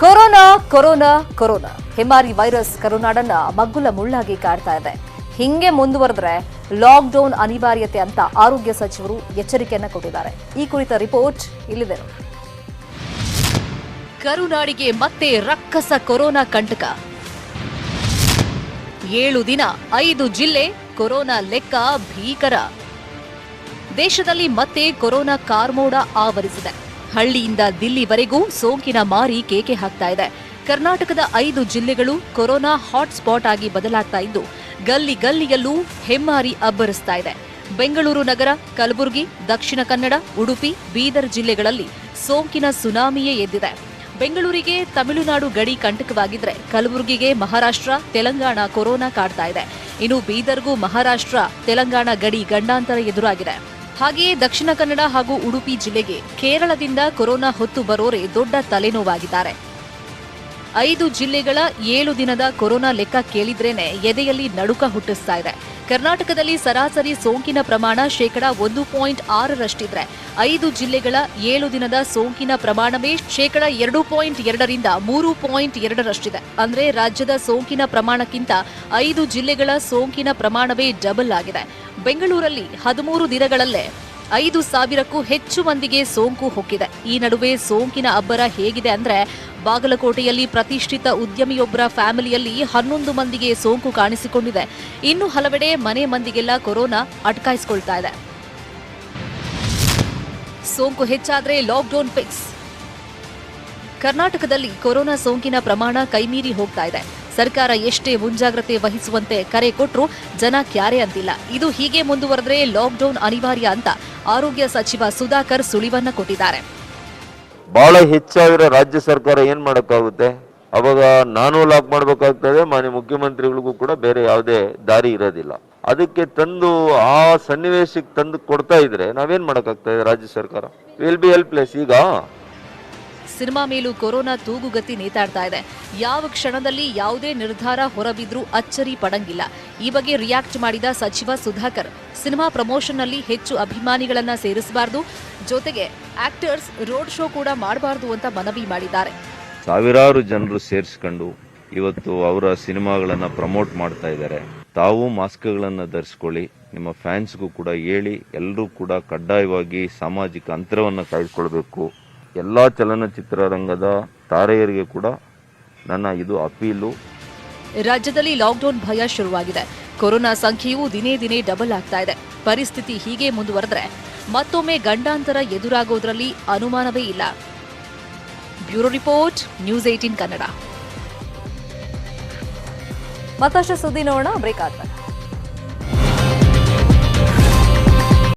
Corona corona corona. ಹೆಮಾರಿ virus ಕರುನಾಡನ್ನ ಮಗ್ಗುಲ ಮುಳ್ಳಾಗಿ ಕಾಡ್ತಾ ಇದೆ. ಹಿಂಗೆ ಮುಂದುವರೆದ್ರೆ ಲಾಕ್ಡೌನ್ ಅನಿವಾರ್ಯತೆ ಅಂತ ಆರೋಗ್ಯ ಸಚಿವರು ಎಚ್ಚರಿಕೆಯನ್ನ ಕೊಟ್ಟಿದ್ದಾರೆ. ಈ ಕುರಿತ ರಿಪೋರ್ಟ್ ಇಲ್ಲಿದೆ ನೋಡಿ. ಕರುನಾಡಿಗೆ ಮತ್ತೆ ರಕ್ಕಸ ಕೊರೋನಾ ಕಂಟಕ. ಏಳು ದಿನ, ಐದು ಜಿಲ್ಲೆ ಕೊರೋನಾ ಲೆಕ್ಕ ಭೀಕರ. ದೇಶದಲ್ಲಿ ಮತ್ತೆ ಕೊರೋನಾ ಕಾರ್ಮೋಡ ಆವರಿಸಿದೆ. ಹಳ್ಳಿಯಿಂದ ದಿಲ್ಲಿವರೆಗೂ ಸೋಂಕಿನ ಮಾರಿ ಕೇಕೆ ಹಾಕ್ತಾ ಇದೆ. ಕರ್ನಾಟಕದ ಐದು ಜಿಲ್ಲೆಗಳು ಕೊರೋನಾ ಹಾಟ್ಸ್ಪಾಟ್ ಆಗಿ ಬದಲಾಗ್ತಾ ಇದ್ದು, ಗಲ್ಲಿ ಗಲ್ಲಿಯಲ್ಲೂ ಹೆಮ್ಮಾರಿ ಅಬ್ಬರಿಸ್ತಾ ಇದೆ. ಬೆಂಗಳೂರು ನಗರ, ಕಲಬುರಗಿ, ದಕ್ಷಿಣ ಕನ್ನಡ, ಉಡುಪಿ, ಬೀದರ್ ಜಿಲ್ಲೆಗಳಲ್ಲಿ ಸೋಂಕಿನ ಸುನಾಮಿಯೇ ಎದ್ದಿದೆ. ಬೆಂಗಳೂರಿಗೆ ತಮಿಳುನಾಡು ಗಡಿ ಕಂಟಕವಾಗಿದ್ರೆ ಕಲಬುರಗಿಗೆ ಮಹಾರಾಷ್ಟ್ರ, ತೆಲಂಗಾಣ ಕೊರೋನಾ ಕಾಡ್ತಾ ಇದೆ. ಇನ್ನು ಬೀದರ್ಗೂ ಮಹಾರಾಷ್ಟ್ರ, ತೆಲಂಗಾಣ ಗಡಿ ಗಂಡಾಂತರ ಎದುರಾಗಿದೆ. ಹಾಗೆಯೇ ದಕ್ಷಿಣ ಕನ್ನಡ ಹಾಗೂ ಉಡುಪಿ ಜಿಲ್ಲೆಗೆ ಕೇರಳದಿಂದ ಕೊರೋನಾ ಹೊತ್ತು ಬರೋರೆ ದೊಡ್ಡ ತಲೆನೋವಾಗಿದ್ದಾರೆ. ಐದು ಜಿಲ್ಲೆಗಳ ಏಳು ದಿನದ ಕೊರೋನಾ ಲೆಕ್ಕ ಕೇಳಿದ್ರೇನೆ ಎದೆಯಲ್ಲಿ ನಡುಕ ಹುಟ್ಟಿಸ್ತಾ ಇದೆ. ಕರ್ನಾಟಕದಲ್ಲಿ ಸರಾಸರಿ ಸೋಂಕಿನ ಪ್ರಮಾಣ ಶೇಕಡಾ ಒಂದು ಪಾಯಿಂಟ್ ಆರರಷ್ಟಿದ್ರೆ ಐದು ಜಿಲ್ಲೆಗಳ ಏಳು ದಿನದ ಸೋಂಕಿನ ಪ್ರಮಾಣವೇ ಶೇಕಡಾ ಎರಡು ಪಾಯಿಂಟ್ ಎರಡರಿಂದ ಮೂರು ಪಾಯಿಂಟ್ ಎರಡರಷ್ಟಿದೆ. ಅಂದ್ರೆ ರಾಜ್ಯದ ಸೋಂಕಿನ ಪ್ರಮಾಣಕ್ಕಿಂತ ಐದು ಜಿಲ್ಲೆಗಳ ಸೋಂಕಿನ ಪ್ರಮಾಣವೇ ಡಬಲ್ ಆಗಿದೆ. ಬೆಂಗಳೂರಲ್ಲಿ ಹದಿಮೂರು ದಿನಗಳಲ್ಲೇ ಐದು ಸಾವಿರಕ್ಕೂ ಹೆಚ್ಚು ಮಂದಿಗೆ ಸೋಂಕು ಹೊಕ್ಕಿದೆ. ಈ ನಡುವೆ ಸೋಂಕಿನ ಅಬ್ಬರ ಹೇಗಿದೆ ಅಂದ್ರೆ ಬಾಗಲಕೋಟೆಯಲ್ಲಿ ಪ್ರತಿಷ್ಠಿತ ಉದ್ಯಮಿಯೊಬ್ಬರ ಫ್ಯಾಮಿಲಿಯಲ್ಲಿ ಹನ್ನೊಂದು ಮಂದಿಗೆ ಸೋಂಕು ಕಾಣಿಸಿಕೊಂಡಿದೆ. ಇನ್ನು ಹಲವೆಡೆ ಮನೆ ಮಂದಿಗೆಲ್ಲ ಕೊರೋನಾ ಅಟಕಾಯಿಸಿಕೊಳ್ತಾ ಇದೆ. ಸೋಂಕು ಹೆಚ್ಚಾದ್ರೆ ಲಾಕ್ಡೌನ್ ಫಿಕ್ಸ್. ಕರ್ನಾಟಕದಲ್ಲಿ ಕೊರೋನಾ ಸೋಂಕಿನ ಪ್ರಮಾಣ ಕೈಮೀರಿ ಹೋಗ್ತಾ ಇದೆ. ಸರ್ಕಾರ ಎಷ್ಟೇ ಮುಂಜಾಗ್ರತೆ ವಹಿಸುವಂತೆ ಕರೆ ಕೊಟ್ಟರು ಜನ ಕ್ಯಾರೆ ಅಂತಿಲ್ಲ. ಇದು ಹೀಗೆ ಮುಂದುವರೆದ್ರೆ ಲಾಕ್ಡೌನ್ ಅನಿವಾರ್ಯ ಅಂತ ಆರೋಗ್ಯ ಸಚಿವ ಸುಧಾಕರ್ ಸುಳಿವನ್ನ ಕೊಟ್ಟಿದ್ದಾರೆ. ಬಹಳ ಹೆಚ್ಚಾಗಿರೋ ರಾಜ್ಯ ಸರ್ಕಾರ ಏನ್ ಮಾಡಕ್ಕಾಗುತ್ತೆ? ಅವಾಗ ನಾನು ಲಾಕ್ ಮಾಡಬೇಕಾಗ್ತದೆ, ಮಾನ್ಯ ಮುಖ್ಯಮಂತ್ರಿಗಳಿಗೂ ಕೂಡ ಬೇರೆ ಯಾವುದೇ ದಾರಿ ಇರೋದಿಲ್ಲ. ಅದಕ್ಕೆ ತಂದು ಆ ಸನ್ನಿವೇಶಕ್ಕೆ ತಂದು ಕೊಡ್ತಾ ಇದ್ರೆ ನಾವೇನ್ ಮಾಡಕ್ಕಾಗ್ತದೆ ರಾಜ್ಯ ಸರ್ಕಾರ? ವಿಲ್ ಬಿ ಹೆಲ್ಪ್ಲೆಸ್ ಈಗ. ಸಿನಿಮಾ ಮೇಲೂ ಕೊರೋನಾ ತೂಗುಗತಿ ನೇತಾಡ್ತಾ ಇದೆ. ಯಾವ ಕ್ಷಣದಲ್ಲಿ ಯಾವುದೇ ನಿರ್ಧಾರ ಹೊರಬಿದ್ರೂ ಅಚ್ಚರಿ ಪಡಂಗಿಲ್ಲ. ಈ ಬಗ್ಗೆ ರಿಯಾಕ್ಟ್ ಮಾಡಿದ ಸಚಿವ ಸುಧಾಕರ್, ಸಿನಿಮಾ ಪ್ರಮೋಷನ್ನಲ್ಲಿ ಹೆಚ್ಚು ಅಭಿಮಾನಿಗಳನ್ನ ಸೇರಿಸಬಾರದು, ಜೊತೆಗೆ ಆಕ್ಟರ್ಸ್ ರೋಡ್ ಶೋ ಕೂಡ ಮಾಡಬಾರದು ಅಂತ ಮನವಿ ಮಾಡಿದ್ದಾರೆ. ಸಾವಿರಾರು ಜನರು ಸೇರಿಸ್ಕೊಂಡು ಇವತ್ತು ಅವರ ಸಿನಿಮಾಗಳನ್ನ ಪ್ರಮೋಟ್ ಮಾಡ್ತಾ ಇದ್ದಾರೆ. ತಾವು ಮಾಸ್ಕ್ಗಳನ್ನು ಧರಿಸ್ಕೊಳ್ಳಿ, ನಿಮ್ಮ ಫ್ಯಾನ್ಸ್ಗೂ ಕೂಡ ಹೇಳಿ ಎಲ್ಲರೂ ಕೂಡ ಕಡ್ಡಾಯವಾಗಿ ಸಾಮಾಜಿಕ ಅಂತರವನ್ನು ಕಾಯ್ದುಕೊಳ್ಬೇಕು. ಎಲ್ಲಾ ಚಲನಚಿತ್ರರಂಗದ ತಾರೆಯರಿಗೆ ಕೂಡ ನನ್ನ ಇದು ಅಪೀಲು. ರಾಜ್ಯದಲ್ಲಿ ಲಾಕ್ಡೌನ್ ಭಯ ಶುರುವಾಗಿದೆ. ಕೊರೋನಾ ಸಂಖ್ಯೆಯು ದಿನೇ ದಿನೇ ಡಬಲ್ ಆಗ್ತಾ ಇದೆ. ಪರಿಸ್ಥಿತಿ ಹೀಗೆ ಮುಂದುವರೆದ್ರೆ ಮತ್ತೊಮ್ಮೆ ಗಂಡಾಂತರ ಎದುರಾಗೋದ್ರಲ್ಲಿ ಅನುಮಾನವೇ ಇಲ್ಲ. Bureau report news eighteen Kannada. ಮತ್ತಷ್ಟು ಸುದ್ದಿ ನೋಡೋಣ ಬ್ರೇಕ್